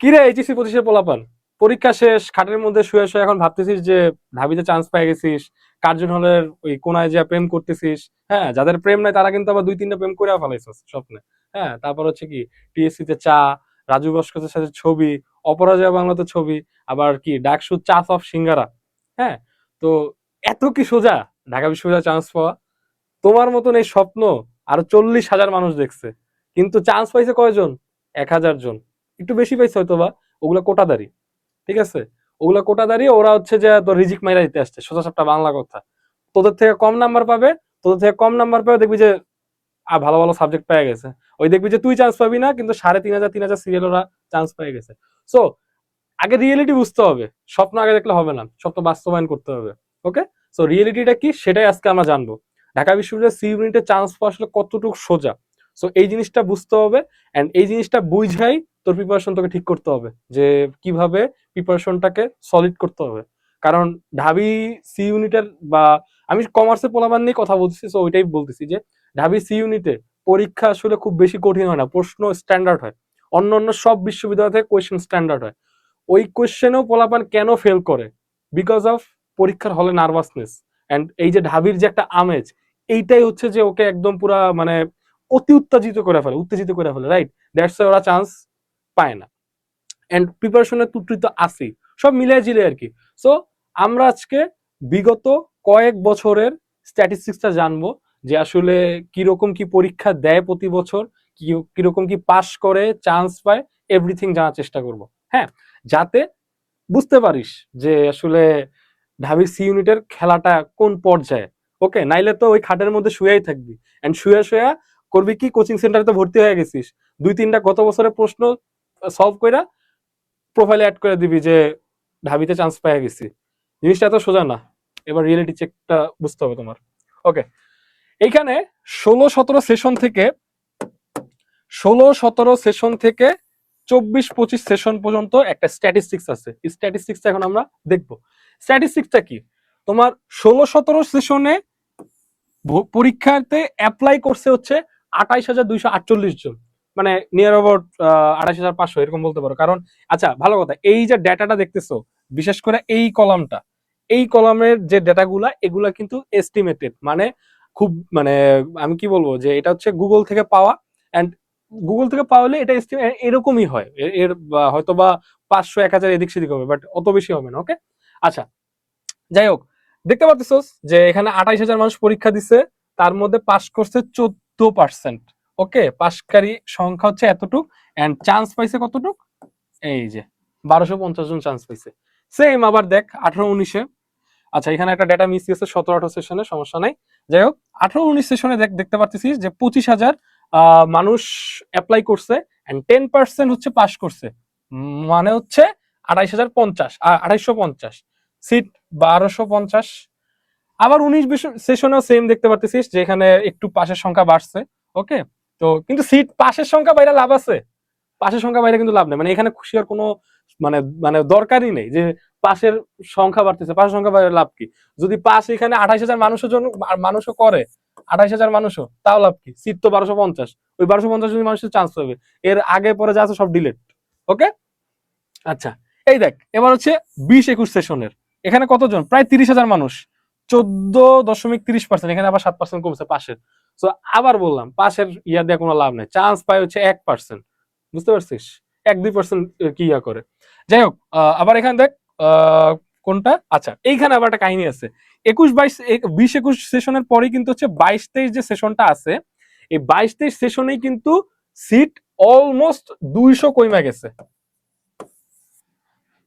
কিরে, এইচএসসি পঁচিশে পোলাপান? পরীক্ষা শেষ, খাটের মধ্যে শুয়ে শুয়ে এখন ভাবতেছিস যে ঢাবিতে চান্স পেয়ে গেছিস কার্জন হলের ওই কোনায় যা প্রেম করতেছিস হ্যাঁ যাদের প্রেম নাই তারা কিন্তু আবার দুই তিনটা প্রেম করে ফেলাইছিস স্বপ্নে হ্যাঁ তারপর হচ্ছে কি টিএসসি তে চা, রাজু ভাস্করের সাথে ছবি, অপরাজয় বাংলাতে ছবি, আবার কি, ডাকসু চাস অফ সিঙ্গারা হ্যাঁ তো এত কি সোজা? ঢাকা বিশ্ববিদ্যালয়ে চান্স পাওয়া? তোমার মতন এই স্বপ্ন আরও চল্লিশ হাজার মানুষ দেখছে, কিন্তু চান্স পাইছে কয়জন? এক হাজার জন। একটু বেশি পাইছে হয়তো বা ওগুলো কোটাদারি ঠিক আছে? ওগুলো কোটাদারি ওরা হচ্ছে যে তোর রিজিক মাইরা দিতে আসছে সোজা সাপটা বাংলা কথা। তোদের থেকে কম নাম্বার পাবে তোদের থেকে কম নাম্বার পাবে দেখবি যে আ, ভালো ভালো সাবজেক্ট পেয়ে গেছে। ওই দেখবি যে তুই চান্স পাবি না কিন্তু সাড়ে তিন হাজার তিন হাজার সিরিয়াল ওরা চান্স পেয়ে গেছে। সো আগে রিয়েলিটি বুঝতে হবে স্বপ্ন আগে দেখলে হবে না স্বপ্ন বাস্তবায়ন করতে হবে ওকে সো রিয়েলিটিটা কি? সেটাই আজকে আমরা জানব। ঢাকা বিশ্ববিদ্যালয়ের সি ইউনিটে চান্স পাওয়া আসলে কতটুকু সোজা? সো এই জিনিসটা বুঝতে হবে অ্যান্ড এই জিনিসটা বুঝাই তোর প্রিপারেশন তোকে ঠিক করতে হবে যে কীভাবে প্রিপারেশনটাকে সলিড করতে হবে। কারণ ঢাবি সি ইউনিটের বা আমি কমার্সের পোলাবান নিয়ে কথা বলতেছি সো ওইটাই বলতেছি যে ঢাবি সি ইউনিটে পরীক্ষা আসলে খুব বেশি কঠিন হয় না, প্রশ্ন স্ট্যান্ডার্ড হয়। অন্য অন্য সব বিশ্ববিদ্যালয় থেকে কোয়েশ্চেন স্ট্যান্ডার্ড হয়। ওই কোয়েশ্চেনেও পোলাপান কেন ফেল করে? বিকজ অফ পরীক্ষার হলে নার্ভাসনেস অ্যান্ড এই যে ঢাবির যে একটা আমেজ, এইটাই হচ্ছে যে ওকে একদম পুরা মানে অতি উত্তেজিত করে ফেলে, উত্তেজিত করে ফেলে রাইট দ্যাটস ওরা চান্স পায় না। অ্যান্ড প্রিপারেশনের ত্রুটি তো আছেই। সব মিলিয়ে জিলে আর কি। সো আমরা আজকে বিগত কয়েক বছরের স্ট্যাটিস্টিক্সটা জানব যে আসলে কীরকম কি পরীক্ষা দেয় প্রতি বছর কীরকম কি পাস করে চান্স পায় এভরিথিং জানার চেষ্টা করব। হ্যাঁ যাতে বুঝতে পারিস যে আসলে ঢাবি সি ইউনিটের খেলাটা কোন পর্যায়ে। ওকে নাইলে তো ওই খাটের মধ্যে শুয়েই থাকবি। এন্ড শুয়ে শুয়ে করবি কি? কোচিং সেন্টারে তো ভর্তি হয়ে গেছিস। দুই তিনটা গত বছরের প্রশ্ন সলভ কইরা প্রোফাইলে অ্যাড করে দিবি যে ঢাবিতে চান্স পেয়ে গেছি। জিনিসটা এত সোজা না। এবার রিয়েলিটি চেকটা বুঝতে হবে তোমার। ওকে এইখানে ষোলো সতেরো সেশন থেকে, ষোলো সতেরো সেশন থেকে চব্বিশ পঁচিশ সেশন পর্যন্ত একটা স্ট্যাটিস্টিক্স আছে। স্ট্যাটিস্টিক্স এখন আমরা দেখব। স্ট্যাটিস্টিক্সটা কি? তোমার ষোলো সতেরো সেশনে পরীক্ষাতে অ্যাপ্লাই করছে হচ্ছে আঠাইশ হাজার দুইশো আটচল্লিশ জন। মানে নিয়ার অ্যাবাউট আঠাইশ হাজার পাঁচশো, এরকম বলতে পারো। কারণ আচ্ছা ভালো কথা, এই যে ডেটাটা দেখতেছো, বিশেষ করে এই কলামটা এই কলামের যে ডেটাগুলা এগুলা কিন্তু এস্টিমেটেড মানে খুব মানে আমি কি বলব যে এটা হচ্ছে গুগল থেকে পাওয়া অ্যান্ড গুগল থেকে পাওয়ালে এটা এরকমই হয়। এর- এর হয়তো বা পাঁচশো, এক হাজার এদিক সেদিক হবে বাট অত বেশি হবে না ওকে আচ্ছা যাই হোক, দেখতে পাচ্ছিস যে এখানে আঠাইশ হাজার মানুষ পরীক্ষা দিছে, তার মধ্যে পাস করছে চোদ্দ পার্সেন্ট ওকে পাসকারী সংখ্যা হচ্ছে এতটুক এন্ড চান্স পাইছে কতটুক? এই যে, বারোশো পঞ্চাশ জন চান্স পাইছে। সেম আবার দেখ, আঠারো উনিশে। আচ্ছা এখানে একটা ডেটা মিস গেছে, সতেরো আঠারো সেশনে সমস্যা নাই। যাই হোক, আঠারো উনিশ সেশনে দেখ, দেখতে পাচ্ছিস যে পঁচিশ হাজার মানুষ অ্যাপ্লাই করছে এন্ড টেন পার্সেন্ট হচ্ছে পাস করছে। মানে হচ্ছে আড়াইশ হাজার পঞ্চাশ আড়াইশো পঞ্চাশ। সিট বারোশো পঞ্চাশ। আবার উনিশ সেশনেও সেম দেখতে পারতেছিস যে এখানে একটু পাশের সংখ্যা বাড়ছে ওকে তো কিন্তু সিট পাশের সংখ্যা বাইরে লাভ আছে। পাশের সংখ্যা বাইরে কিন্তু লাভ নেই। মানে এখানে খুশি হওয়ার কোনো মানে মানে দরকারই নেই যে পাশের সংখ্যা বাড়তেছে। পাশের সংখ্যা বাইরে লাভ কি? যদি পাশ এখানে আঠাইশ হাজার মানুষের জন্য, আর মানুষও করে, আঠাইশ হাজার মানুষও, তাও লাভ কি? সিট তো বারোশো পঞ্চাশ। ওই বারোশো পঞ্চাশ জন মানুষের চান্স পাবে, এর আগে পরে যা আছে সব ডিলেট ওকে আচ্ছা এই দেখ, এবার হচ্ছে বিশ একুশ সেশনের এখানে কতজন? প্রায় তিরিশ হাজার মানুষ। চোদ্দ দশমিক তিরিশ পার্সেন্ট এখানে আবার সাত পার্সেন্ট কমছে পাশের। তো আবার বললাম, পাশের ইয়ার দিয়ে কোনো লাভ নেই। চান্স পায় হচ্ছে এক পার্সেন্ট বুঝতে পারছিস? এক, দুই পার্সেন্ট কি ইয়া করে। যাই হোক আবার এখানে দেখ কোনটা? আচ্ছা এইখানে আবার একটা কাহিনী আছে। একুশ বাইশ বিশ একুশ সেশনের পরেই কিন্তু হচ্ছে বাইশ তেইশ যে সেশনটা আছে, এই বাইশ তেইশ সেশনেই কিন্তু সিট অলমোস্ট দুইশো কইমা গেছে।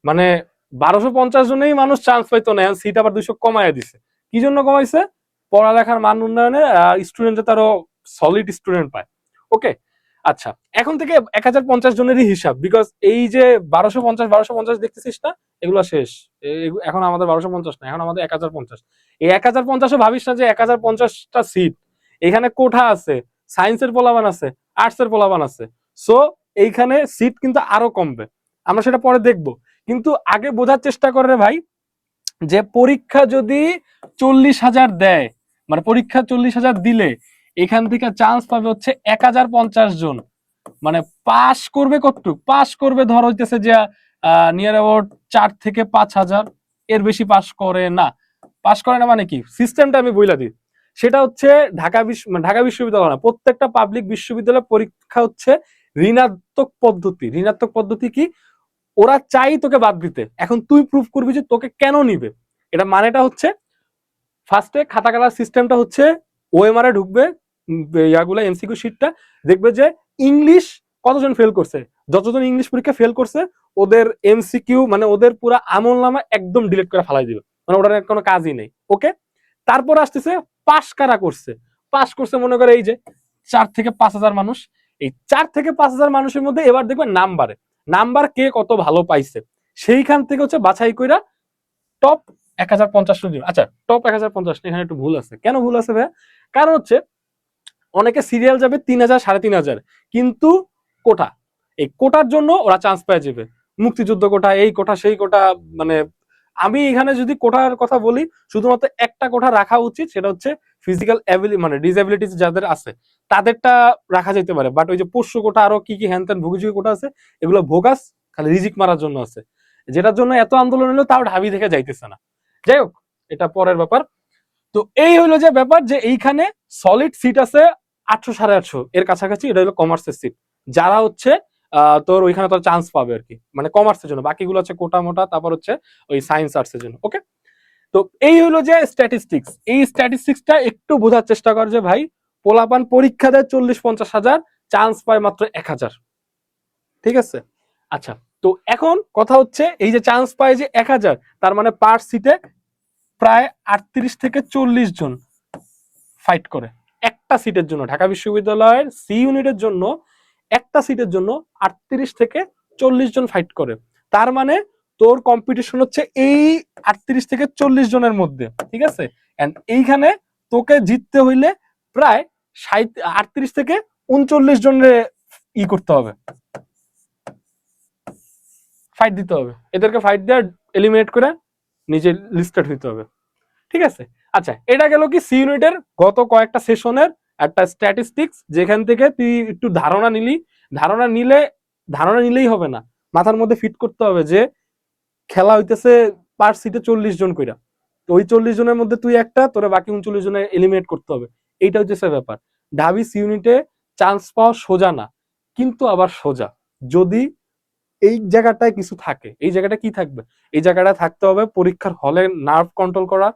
মানে বারোশো পঞ্চাশ জনেই মানুষ চান্স পাইতো না সিট আবার দুইশো কমায় দিছে। কি জন্য কমাইছে? পড়ালেখার মান উন্নয়নে স্টুডেন্ট তারও সলিড স্টুডেন্ট পায়। ওকে আচ্ছা এখন থেকে এক হাজার পঞ্চাশ জনেরই হিসাব বিকজ এই যে বারোশো পঞ্চাশ বারোশো পঞ্চাশ দেখতেছিস না? এগুলো শেষ। এখন আমাদের বারোশো পঞ্চাশ না, এখন আমাদের এক হাজার পঞ্চাশ। এই এক হাজার পঞ্চাশও ভাবিস না যে এক হাজার পঞ্চাশটা সিট এখানে কোঠা আছে সায়েন্সের পোলাবান আছে আর্টসের পোলাবান আছে। সো এইখানে সিট কিন্তু আরও কমবে। আমরা সেটা পরে দেখব। কিন্তু আগে বোঝার চেষ্টা করে ভাই, যে পরীক্ষা যদি চল্লিশ হাজার দেয় মানে পরীক্ষা চল্লিশ হাজার দিলে এখান থেকে চান্স পাবে হচ্ছে এক হাজার পঞ্চাশ জন। মানে পাস করবে কতটুক? পাস করবে ধর হইতেছে যে নিয়ার অ্যাবাউট চার থেকে পাঁচ হাজার। এর বেশি পাস করে না। পাস করে না মানে কি? সিস্টেমটা আমি বইলা দিই। সেটা হচ্ছে ঢাকা বিশ্ব মানে ঢাকা বিশ্ববিদ্যালয় না, প্রত্যেকটা পাবলিক বিশ্ববিদ্যালয় পরীক্ষা হচ্ছে ঋণাত্মক পদ্ধতি। ঋণাত্মক পদ্ধতি কি? ওরা চাই তোকে বাদ দিতে। এখন তুই প্রুফ করবি যে তোকে কেন নিবে? এটা মানেটা হচ্ছে ফার্স্টে খাতা কাটার সিস্টেমটা হচ্ছে ওএমআর এ ঢুকবে ইয়াগুলা এমসিকিউ শিটটা দেখবে যে ইংলিশ কতজন ফেল করছে? যতজন ইংলিশ পরীক্ষা ফেল করছে, ওদের এমসিকিউ মানে ওদের পুরো আমল নামা একদম ডিলিট করে ফেলাই দিবে। মানে ওটার কোনো কাজই নেই ওকে তারপর আসতেছে পাস কারা করছে? পাস করছে মনে করে এই যে চার থেকে পাঁচ হাজার মানুষ। এই চার থেকে পাঁচ হাজার মানুষের মধ্যে এবার দেখবে নাম্বারে। নাম্বার কে কত ভালো পাইছে? সেইখান থেকে হচ্ছে বাছাই কইরা টপ এক হাজার পঞ্চাশ জন আচ্ছা টপ এক হাজার পঞ্চাশ, এখানে একটু ভুল আছে। কেন ভুল আছে ভাইয়া? কারণ হচ্ছে, অনেকে সিরিয়াল যাবে তিন হাজার, সাড়ে তিন হাজার। কিন্তু কোটা, এই কোটার জন্য ওরা চান্স পেয়ে যাবে মুক্তিযুদ্ধ কোটা, এই কোটা, সেই কোটা মানে আমি এখানে যদি কোটার কথা বলি, শুধুমাত্র একটা কোটা রাখা উচিত, সেটা হচ্ছে ফিজিক্যাল মানে ডিসএবিলিটি যাদের আছে, তাদেরটা রাখা যেতে পারে। বাট ওই যে পোষ্য কোটা, আরও কি কি হ্যান ত্যান ভুগিযোগী কোটা আছে, এগুলো ভোগাস, খালি রিজিক মারার জন্য আছে। যেটার জন্য এত আন্দোলন হলো, তাও ঢাবি থেকে যাইতেছে না। যাই হোক, এটা পরের ব্যাপার। তো এই হলো যে ব্যাপার যে এইখানে সলিড সিট আছে আটশো সাড়ে আটশো, এর কাছাকাছি এটা হলো কমার্সের সিট যারা হচ্ছে তোর ওইখানে তোর চান্স পাবে আর কি মানে কমার্সের জন্য। বাকিগুলো হচ্ছে কোটা মোটা, তারপর হচ্ছে ওই সায়েন্স আর্টসের জন্য ওকে তো এই হলো যে স্ট্যাটিস্টিক্স এই স্ট্যাটিস্টিক্সটা একটু বোঝার চেষ্টা কর যে ভাই, পোলাপান পরীক্ষা দেয় চল্লিশ পঞ্চাশ হাজার চান্স পায় মাত্র এক হাজার। ঠিক আছে? আচ্ছা তো এখন কথা হচ্ছে এই যে চান্স পায় যে এক হাজার, তার মানে পার সিটে প্রায় আটত্রিশ থেকে চল্লিশ জন ফাইট করে। একটা সিটের জন্য, ঢাকা বিশ্ববিদ্যালয়ের সি ইউনিটের জন্য একটা সিটের জন্য আটত্রিশ থেকে চল্লিশ জন ফাইট করে। তার মানে তোর কম্পিটিশন হচ্ছে এই আটত্রিশ থেকে চল্লিশ জনের মধ্যে, ঠিক আছে? এইখানে তোকে জিততে হইলে প্রায় আটত্রিশ থেকে উনচল্লিশ জনের ই করতে হবে। ফাইট দিতে হবে। এদেরকে ফাইট দেওয়া এলিমিনেট করে নিজে লিস্টেড হইতে হবে। ঠিক আছে? আচ্ছা এটা গেল কি সি ইউনিটের গত কয়েকটা সেশনের একটা স্ট্যাটিস্টিক্স যেখান থেকে তুই একটু ধারণা নিলি। ধারণা নিলে, ধারণা নিলেই হবে না। মাথার মধ্যে ফিট করতে হবে যে খেলা হইতেছে পার সিটে চল্লিশ জন কইরা। তো ওই চল্লিশ জনের মধ্যে তুই একটা, তোরে বাকি উনচল্লিশ জনের এলিমিনেট করতে হবে। এইটা হচ্ছে ব্যাপার। ঢাবি সি ইউনিটে চান্স পাওয়া সোজা না, কিন্তু আবার সোজা। যদি এই জায়গাটায় কিছু থাকে। এই জায়গাটা কি থাকবে? এই জায়গাটা থাকতে হবে, পরীক্ষার হলে নার্ভ কন্ট্রোল করা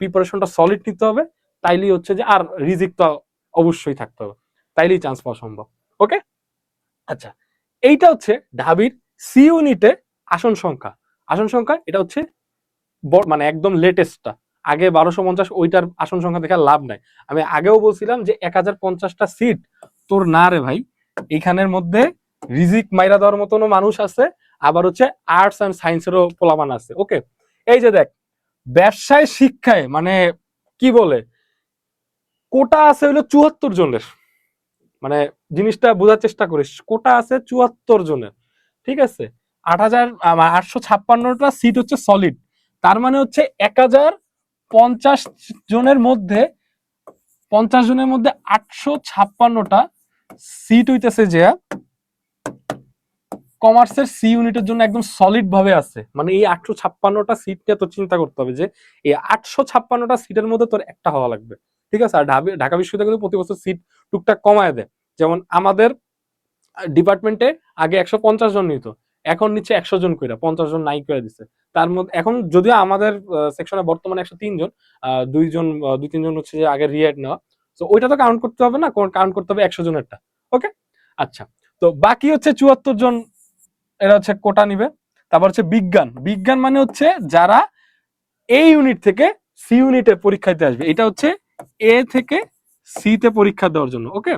প্রিপারেশনটা সলিড নিতে হবে, তাইলেই হচ্ছে যে আর রিজিক তো অবশ্যই থাকতে হবে। তাইলেই চান্স পাওয়া সম্ভব ওকে আচ্ছা এইটা হচ্ছে ঢাবির সি ইউনিটে আসন সংখ্যা। আসন সংখ্যা, এটা হচ্ছে মানে একদম লেটেস্টটা আগে বারোশো পঞ্চাশ ওইটার আসন সংখ্যা দেখার লাভ নাই। আমি আগেও বলছিলাম যে এক হাজার পঞ্চাশটা সিট তোর না রে ভাই এইখানের মধ্যে রিজিক মাইরা দেওয়ার মতনও মানুষ আছে, আবার হচ্ছে আর্টস অ্যান্ড সায়েন্সেরও পোলামান আছে ওকে এই যে দেখ, ব্যবসায় শিক্ষায় মানে কি বলে, কোটা আছে হলো চুয়াত্তর জনের। মানে জিনিসটা বোঝার চেষ্টা করিস, কোটা আছে চুয়াত্তর জনের, ঠিক আছে? আট হাজার আটশো ছাপ্পান্নটা সিট হচ্ছে সলিড তার মানে হচ্ছে এক হাজার পঞ্চাশ জনের মধ্যে, পঞ্চাশ জনের মধ্যে আটশো ছাপ্পান্নটা সিট হইতেছে যে কমার্সের সি ইউনিটের জন্য একদম সলিড ভাবে আছে। মানে এই আটশো ছাপ্পান্নটা সিট নিয়ে তোর চিন্তা করতে হবে যে এই আটশো ছাপ্পান্নটা সিটের মধ্যে তোর একটা হওয়া লাগবে। ঠিক আছে? আর ঢাকা বিশ্ববিদ্যালয় প্রতি বছর সিট টুকটাক কমায় দেয়। যেমন আমাদের ডিপার্টমেন্টে আগে একশো পঞ্চাশ জন নিত এখন নিচ্ছে একশো জন কইরা পঞ্চাশ জন নাই করে দিচ্ছে তার মধ্যে এখন যদিও আমাদের সেকশনে বর্তমানে একশো তিন জন আহ, দুইজন দুই তিনজন হচ্ছে যে আগে রিয়েট নেওয়া। তো ওইটা তো কাউন্ট করতে হবে না? কাউন্ট করতে হবে একশো জনেরটা। ওকে আচ্ছা। তো বাকি হচ্ছে চুয়াত্তর জন এরা হচ্ছে কোটা নিবে। তারপর হচ্ছে বিজ্ঞান। বিজ্ঞান মানে হচ্ছে যারা এই ইউনিট থেকে সি ইউনিটে পরীক্ষা দিতে আসবে। এটা হচ্ছে এ থেকে সি তে পরীক্ষা দেওয়ার জন্য ওকে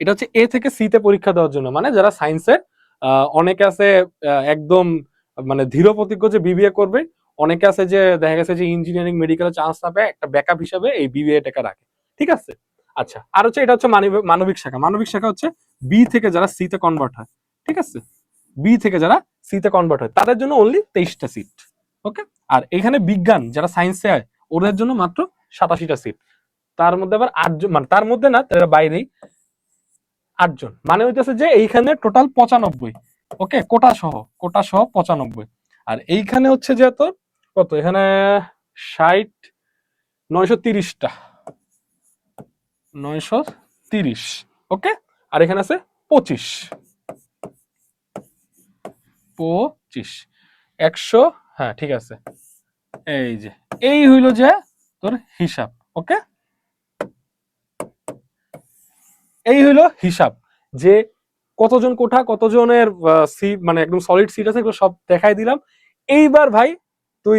এটা হচ্ছে এ থেকে সি তে পরীক্ষা দেওয়ার জন্য। মানে যারা সায়েন্সে অনেকে আছে একদম মানে ধীর প্রতিজ্ঞ যে বিবিএ করবে। অনেকে আছে যে, দেখা গেছে যে ইঞ্জিনিয়ারিং মেডিকেলে চান্স পাবে একটা ব্যাকআপ হিসাবে এই বিবিএ টাকা রাখে। ঠিক আছে? আচ্ছা আর হচ্ছে এটা হচ্ছে মানবিক শাখা। মানবিক শাখা হচ্ছে বি থেকে যারা সি তে কনভার্ট হয়। ঠিক আছে? বি থেকে যারা সিতে কনভার্ট হয়, তাদের জন্য অনলি তেইশটা সিট ওকে আর এখানে বিজ্ঞান, যারা সায়েন্সে হয় ওদের জন্য মাত্র সাতাশিটা সিট তার মধ্যে আবার আটজন মানে তার মধ্যে না, তার বাইরেই আটজন। মানে হইতেছে যে এইখানে টোটাল পঁচানব্বই ওকে কোটা সহ কোটা সহ পঁচানব্বই। আর এইখানে হচ্ছে যে তোর, কত? এখানে ষাট, নয়শো তিরিশটা। নয়শো তিরিশ ওকে আর এখানে আছে পঁচিশ। পঁচিশ। একশো হ্যাঁ ঠিক আছে। এই যে, এই হইল যে তোর হিসাব, ওকে? এই হইল হিসাব। যে কতজন কোঠা, কতজনের সিট মানে একদম সলিড সিট আছে, এগুলো সব দেখাই দিলাম। এইবার ভাই, তুই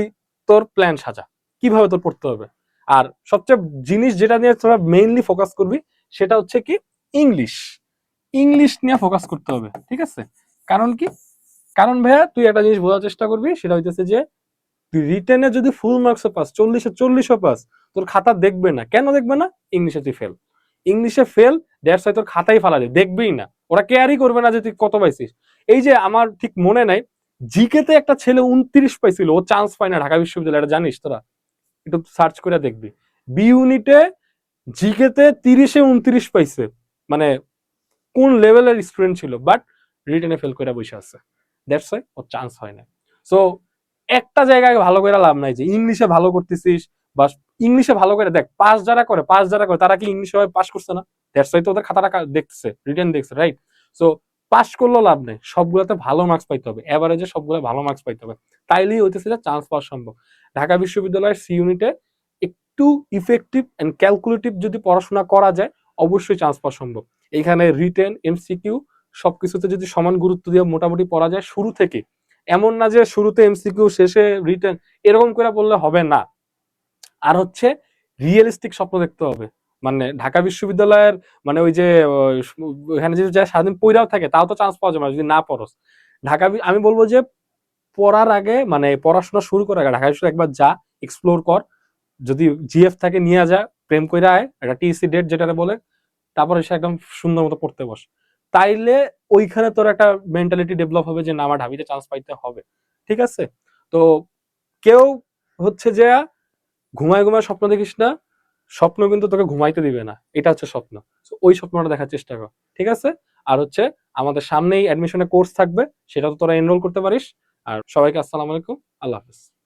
তোর প্ল্যান সাজা। কীভাবে তোর পড়তে হবে? আর সবচেয়ে জিনিস যেটা নিয়ে তোরা মেইনলি ফোকাস করবি, সেটা হচ্ছে কি ইংলিশ ইংলিশ নিয়ে ফোকাস করতে হবে, ঠিক আছে? কারণ কি কারণ ভাইয়া, তুই একটা জিনিস বোঝার চেষ্টা করবি, সেটা হইতেছে যে, তুই রিটেনে যদি ফুল মার্কসও পাস, চল্লিশে চল্লিশও পাস, তোর খাতা দেখবে না। কেন দেখবে না? ইংলিশে তুই ফেল ইংলিশে ফেল দ্যাটস তোর খাতাই ফালা দে, দেখবেই না। ওরা কেয়ারই করবে না যে তুই কত পাইছিস। এই যে আমার ঠিক মনে নাই জিকেতে একটা ছেলে উনত্রিশ পাইছিল, ও চান্স পায় না ঢাকা বিশ্ববিদ্যালয়, এটা জানিস তোরা? একটু সার্চ করে দেখবি। বি ইউনিটে জিকেতে তিরিশে উনত্রিশ পাইছে। মানে কোন লেভেলের স্টুডেন্ট ছিল বাট রিটেনে ফেল করে বসে আছে। দ্যাটস ওয়াই ওর চান্স হয় না। সো একটা জায়গায় ভালো করে লাভ নাই যে ইংলিশে ভালো করতেছিস, বা ইংলিশে ভালো করে দেখ পাস যারা করে পাস যারা করে, তারা কি ইংলিশে পাস করছে না? দ্যাটস ওয়াই তো ওদের খাতাটা দেখতেছে রিটেন দেখছে রাইট সো পাস করলেও লাভ নেই, সবগুলোতে ভালো মার্কস পাইতে হবে এভারেজে সবগুলো ভালো মার্কস পাইতে হবে, তাইলেই হইতেছে যে চান্স পাওয়া সম্ভব। ঢাকা বিশ্ববিদ্যালয়ের সি ইউনিটে একটু ইফেক্টিভ অ্যান্ড ক্যালকুলেটিভ যদি পড়াশোনা করা যায়, অবশ্যই চান্স পাওয়া সম্ভব। এখানে রিটেন এমসিকিউ সবকিছুতে যদি সমান গুরুত্ব দিয়ে মোটামুটি পড়া যায় শুরু থেকে। এমন না যে শুরুতে এমসিকিউ শেষে রিটার্ন এরকম করে বললে হবে না। আর হচ্ছে রিয়েলিস্টিক স্বপ্ন দেখতে হবে। মানে ঢাকা বিশ্ববিদ্যালয়ের মানে ওই যে ওখানে যদি যা সারাদিন পইরাও থাকে, তাও তো চান্স পাওয়া যাবে যদি না পড়স। ঢাকা আমি বলব যে পড়ার আগে মানে পড়াশোনা শুরু করার আগে, ঢাকা বিশ্ববিদ্যালয় একবার যা এক্সপ্লোর কর। যদি জিএফ থাকে, নিয়ে যা প্রেম কইরা আয়, একটা টিসি ডেট যেটা বলে, তারপর এসে একদম সুন্দর মতো পড়তে বস। তাইলে ওইখানে তোর একটা মেন্টালিটি ডেভেলপ হবে যে, না, আমার ঢাবিতে চান্স পাইতে হবে। ঠিক আছে? তো কেউ হচ্ছে যে, ঘুমায় ঘুমায় স্বপ্ন দেখিস না, স্বপ্ন কিন্তু তোকে ঘুমাইতে দিবে না। এটা হচ্ছে স্বপ্ন। ওই স্বপ্নটা দেখার চেষ্টা কর। ঠিক আছে? আর হচ্ছে, আমাদের সামনেই অ্যাডমিশনের কোর্স থাকবে, সেটা তো তোরা এনরোল করতে পারিস। আর সবাইকে আসসালামু আলাইকুম। আল্লাহ হাফিজ।